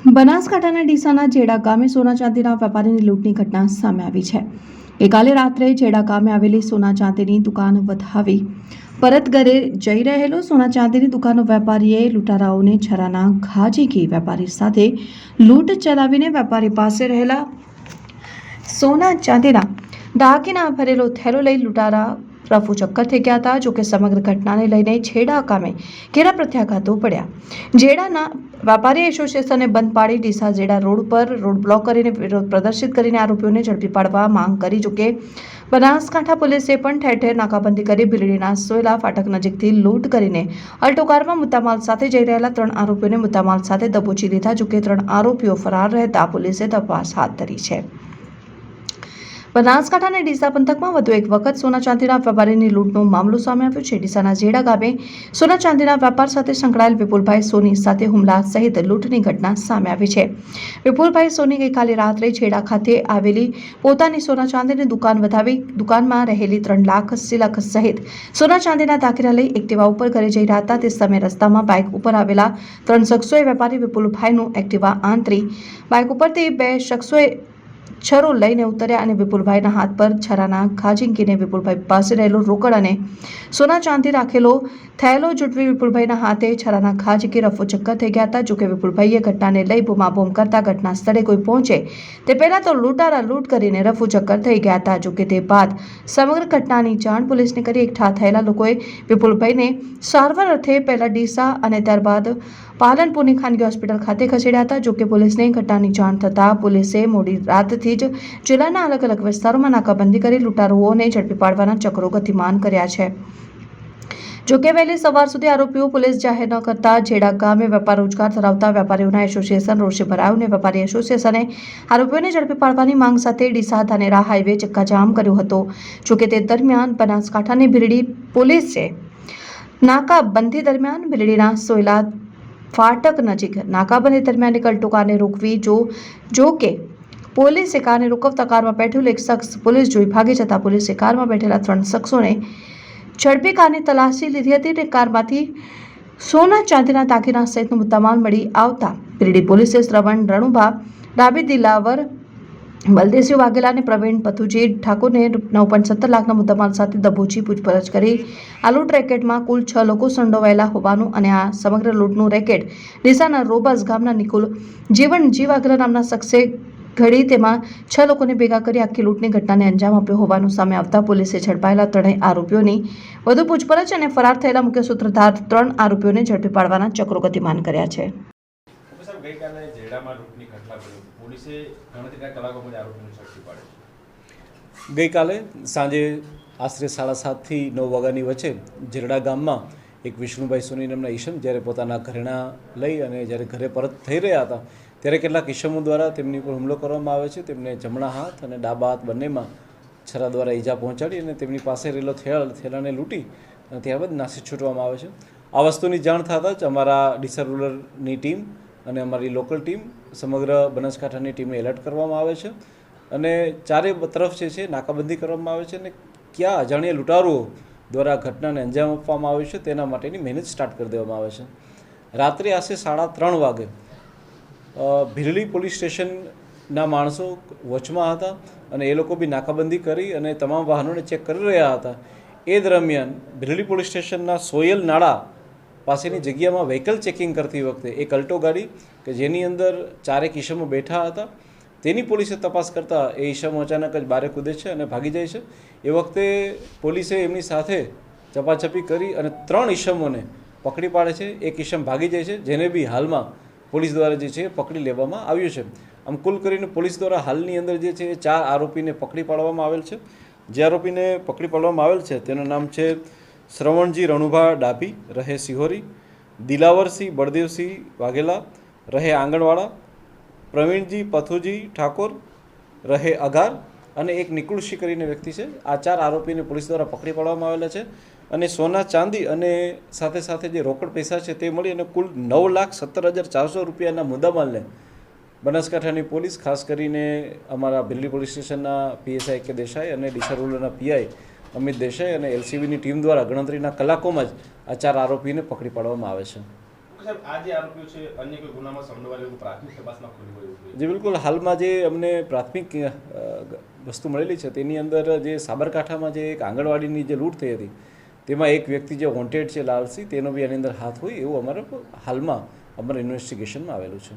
બનાસકાંઠાના ડીસાના જેડા ગામે સોના ચાંદીના વેપારીની લૂંટની ઘટના સામે આવી છે. ગઈકાલે રાત્રે જેડા ગામે આવેલી સોના ચાંદીની દુકાન વધાવી પરત ઘરે જઈ રહેલો સોના ચાંદીની દુકાનનો વેપારીએ લૂંટારાઓને છરાના ઘા ઝીંકી વેપારી સાથે લૂંટ ચલાવીને વેપારી પાસે રહેલા સોના ચાંદીના દાગીના ભરેલો થેલો લઈ લૂંટારા રફુ ચક્કર થઈ ગયા હતા, જોકે સમગ્ર ઘટનાને લઈને છેડા કામે ઘેરા પ્રત્યાઘાતો પડ્યા. જેડાના વેપારી એસોસિએશને બંધ પાડી ડીસા જેડા રોડ પર રોડ બ્લોક કરીને વિરોધ પ્રદર્શિત કરીને આરોપીઓને ઝડપી પાડવા માંગ કરી, જોકે બનાસકાંઠા પોલીસે પણ ઠેર ઠેર નાકાબંધી કરી ભીલડીના સોયલા ફાટક નજીકથી લૂંટ કરીને અલ્ટો કારમાં મુદ્દામાલ સાથે જઈ રહેલા ત્રણ આરોપીઓને મુદ્દામાલ સાથે દબોચી લીધા, જોકે ત્રણ આરોપીઓ ફરાર રહેતા પોલીસે તપાસ હાથ ધરી છે. બનાસકાંઠા અને ડીસા પંથકમાં વધુ એક વખત સોના ચાંદીના વેપારીની લૂંટનો મામલો સામે આવ્યો છે. ડીસાના જેડા ગામે સોના ચાંદીના વેપાર સાથે સંકળાયેલ વિપુલભાઈ સોની સાથે હુમલા સહિત લૂંટની ઘટના સામે આવી છે. વિપુલભાઈ સોની ગઈકાલે રાત્રે છેડા ખાતે આવેલી પોતાની સોના ચાંદીની દુકાન વધાવી દુકાનમાં રહેલી ત્રણ લાખ સિલક સહિત સોના ચાંદીના દાખલા લઈ એક્ટિવા ઉપર ઘરે જઈ રહ્યા હતા. તે સમયે રસ્તામાં બાઇક ઉપર આવેલા ત્રણ શખ્સોએ વેપારી વિપુલભાઈનું એક્ટિવા આંતરી. બાઇક ઉપરથી બે શખ્સોએ છરો લઈને ઉતર્યા અને વિપુલભાઈના હાથ પર છરાના ઘા ઝીંકીને વિપુલભાઈ પાસે રહેલો રોકડ અને સોના ચાંદી રાખેલો થયેલો જુટવી વિપુલભાઈના હાથે છરાના ઘા ઝીંકી રફો ચક્કર થઈ ગયા હતા, જોકે વિપુલભાઈએ ઘટનાને લઈ બૂમાબૂમ કરતા ઘટના સ્થળે કોઈ પહોંચે. તે પહેલા તો લૂંટારા લૂંટ કરીને રફુ ચક્કર થઈ ગયા હતા, જોકે તે બાદ સમગ્ર ઘટનાની જાણ પોલીસને કરી એકઠા થયેલા લોકોએ વિપુલભાઈને સારવાર અર્થે પહેલા ડીસા અને ત્યારબાદ પાલનપુરની ખાનગી હોસ્પિટલ ખાતે ખસેડ્યા હતા, જોકે પોલીસને ઘટનાની જાણ થતાં પોલીસે મોડી રાતથી જ જિલ્લાના અલગ અલગ વિસ્તારોમાં નાકાબંધી કરી લૂંટારૂઓને ઝડપી પાડવાના ચક્રો ગતિમાન કર્યા છે. જોકે વહેલી સવાર સુધી આરોપીઓ પોલીસ જાહેર ન કરતા જેડા ગામે વેપાર રોજગાર ધરાવતા વેપારીઓના એસોસિએશન રોષે ભરાયું અને વેપારી એસોસિએશને આરોપીઓને ઝડપી પાડવાની માંગ સાથે ડીસા ધાનેરા હાઈવે ચક્કાજામ કર્યો હતો. જોકે તે દરમિયાન બનાસકાંઠાની ભીરડી પોલીસે નાકાબંધી દરમિયાન ભીરડીના સોયલા ફાટક નજીક નાકાબંધી દરમિયાન એક અલ્ટો કારને રોકવી જો જો કે પોલીસે કારને રોકવતા કારમાં બેઠેલો એક શખ્સ પોલીસ જોઈ ભાગી જતા પોલીસે કારમાં બેઠેલા ત્રણ શખ્સોને ઝડપી કારની તલાશી લીધી હતી અને કારમાંથી સોના ચાંદીના દાગીના સહિતનો મુદ્દામાલ મળી આવતા પીરડી પોલીસે શ્રવણ રણુભા, ડાબી દિલાવર બલદેવસિંહ વાઘેલા અને પ્રવીણ પથુજી ઠાકોરને નવ પોઈન્ટ સત્તર લાખના મુદ્દામાલ સાથે દબોચી પૂછપરછ કરી. આ લૂંટ રેકેટમાં કુલ છ લોકો સંડોવાયેલા હોવાનું અને આ સમગ્ર લૂંટનું રેકેટ ડીસાના રોબાસ ગામના નિકુલ જીવનજી વાઘેલા નામના શખ્સે ઘડી તેમાં છ લોકોને ભેગા કરી આખી લૂંટની ઘટનાને અંજામ આપ્યો હોવાનું સામે આવતા પોલીસે ઝડપાયેલા ત્રણેય આરોપીઓની વધુ પૂછપરછ અને ફરાર થયેલા મુખ્ય સૂત્રધાર ત્રણ આરોપીઓને ઝડપી પાડવાના ચક્રો ગતિમાન કર્યા છે ગઈકાલે જેડામાં લૂંટની ઘટના બની હતી. પોલીસે ગણતરીના કલાકોમાં જ આરોપીને ઝડપી પાડ્યો ગઈકાલે સાંજે આશરે સાડા સાતથી નવ વાગ્યાની વચ્ચે જેરડા ગામમાં એક વિષ્ણુભાઈ સોની નામના ઈશમ જ્યારે પોતાના ઘરેણા લઈ અને જ્યારે ઘરે પરત થઈ રહ્યા હતા ત્યારે કેટલાક ઇસમો દ્વારા તેમની ઉપર હુમલો કરવામાં આવે છે. તેમને જમણા હાથ અને ડાબા હાથ બંનેમાં છરા દ્વારા ઈજા પહોંચાડી અને તેમની પાસે રહેલો થેલા, થેલાને લૂંટી અને ત્યારબાદ નાસી છૂટવામાં આવે છે. આ વસ્તુની જાણ થતાં જ અમારા ડીસા રૂલરની ટીમ અને અમારી લોકલ ટીમ સમગ્ર બનાસકાંઠાની ટીમને એલર્ટ કરવામાં આવે છે અને ચારે તરફ જે છે નાકાબંધી કરવામાં આવે છે અને ક્યાં અજાણ્યા લૂંટારુઓ દ્વારા ઘટનાને અંજામ આપવામાં આવે છે તેના માટેની મહેનત સ્ટાર્ટ કરી દેવામાં આવે છે. રાત્રે આશરે સાડા ત્રણ વાગે ભીલડી પોલીસ સ્ટેશનના માણસો વચમાં હતા અને એ લોકો બી નાકાબંધી કરી અને તમામ વાહનોને ચેક કરી રહ્યા હતા. એ દરમિયાન ભીલડી પોલીસ સ્ટેશનના સોયલ નાળા પાસેની જગ્યામાં વ્હીકલ ચેકિંગ કરતી વખતે એક અલ્ટો ગાડી કે જેની અંદર ચારેક ઈસમો બેઠા હતા, તેની પોલીસે તપાસ કરતાં એ ઈસમો અચાનક જ બારે કૂદે છે અને ભાગી જાય છે. એ વખતે પોલીસે એમની સાથે ચપાચપી કરી અને ત્રણ ઈસમોને પકડી પાડે છે. એક ઈસમ ભાગી જાય છે, જેને બી હાલમાં પોલીસ દ્વારા જે છે પકડી લેવામાં આવ્યું છે. આમ કુલ કરીને પોલીસ દ્વારા હાલની અંદર જે છે ચાર આરોપીને પકડી પાડવામાં આવેલ છે. જે આરોપીને પકડી પાડવામાં આવેલ છે તેનું નામ છે શ્રવણજી રણુભા ડાભી, રહે સિહોરી, દિલાવરસિંહ બળદેવસિંહ વાઘેલા, રહે આંગણવાડા, પ્રવીણજી પથુજી ઠાકોર, રહે અઘાર અને એક નિકુળશી કરીને વ્યક્તિ છે. આ ચાર આરોપીને પોલીસ દ્વારા પકડી પાડવામાં આવેલા છે. અને સોના ચાંદી અને સાથે સાથે જે રોકડ પૈસા છે તે મળી અને કુલ નવ લાખ સત્તર હજાર ચારસો રૂપિયાના મુદ્દામાલને બનાસકાંઠાની પોલીસ ખાસ કરીને અમારા બિલ્લી પોલીસ સ્ટેશનના પીએસઆઈ કે દેસાઈ અને ડીસા રૂરલના પીઆઈ અમિત દેસાઈ અને એલસીબીની ટીમ દ્વારા ગણતરીના કલાકોમાં જ આ ચાર આરોપીને પકડી પાડવામાં આવે છે. જે બિલકુલ. હાલમાં જે અમને પ્રાથમિક વસ્તુ મળેલી છે તેની અંદર જે સાબરકાંઠામાં જે એક આંગણવાડીની જે લૂંટ થઈ હતી તેમાં એક વ્યક્તિ જે વોન્ટેડ છે લાલસી, તેનો બી એની અંદર હાથ હોય એવું અમારે હાલમાં અમારા ઇન્વેસ્ટિગેશનમાં આવેલું છે.